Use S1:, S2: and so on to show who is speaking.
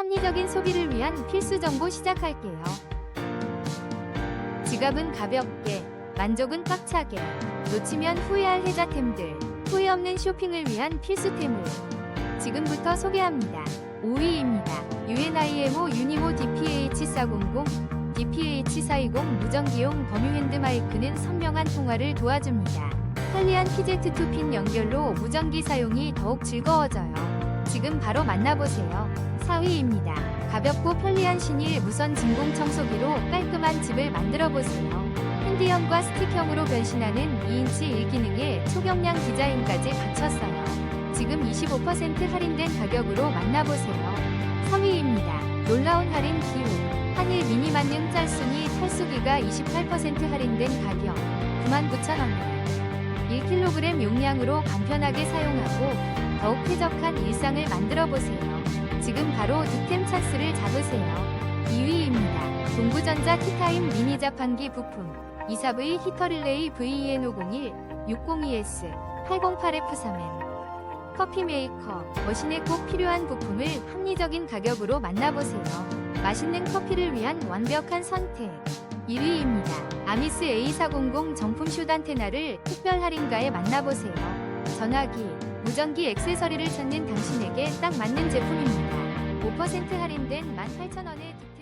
S1: 합리적인 소비를 위한 필수 정보 시작할게요. 지갑은 가볍게, 만족은 꽉차게, 놓치면 후회할 혜자템들, 후회 없는 쇼핑을 위한 필수템을 지금부터 소개합니다. 5위입니다. UNIMO 유니모 DPH400, DPH420 무전기용 범유 핸드마이크는 선명한 통화를 도와줍니다. 편리한 PZ2핀 연결로 무전기 사용이 더욱 즐거워져요. 지금 바로 만나보세요. 4위입니다. 가볍고 편리한 신일 무선 진공 청소기로 깔끔한 집을 만들어 보세요. 핸디형과 스틱형으로 변신하는 2인치 1기능에 초경량 디자인까지 갖췄어요. 지금 25% 할인된 가격으로 만나보세요. 3위입니다. 놀라운 할인 기후. 한일 미니 만능 짤순이 탈수기가 28% 할인된 가격 99,000원. 1kg 용량으로 간편하게 사용하고 더욱 쾌적한 일상을 만들어 보세요. 지금 바로 득템 찬스를 잡으세요. 2위입니다. 동부전자 티타임 미니 자판기 부품 24V 히터릴레이 VEN501 602S 808F3M 커피 메이커 머신에 꼭 필요한 부품을 합리적인 가격으로 만나보세요. 맛있는 커피를 위한 완벽한 선택 1위입니다. 아미스 A400 정품 슈단테나를 특별 할인가에 만나보세요. 전화기, 무전기 액세서리를 찾는 당신에게 딱 맞는 제품입니다. 5% 할인된 18,000원에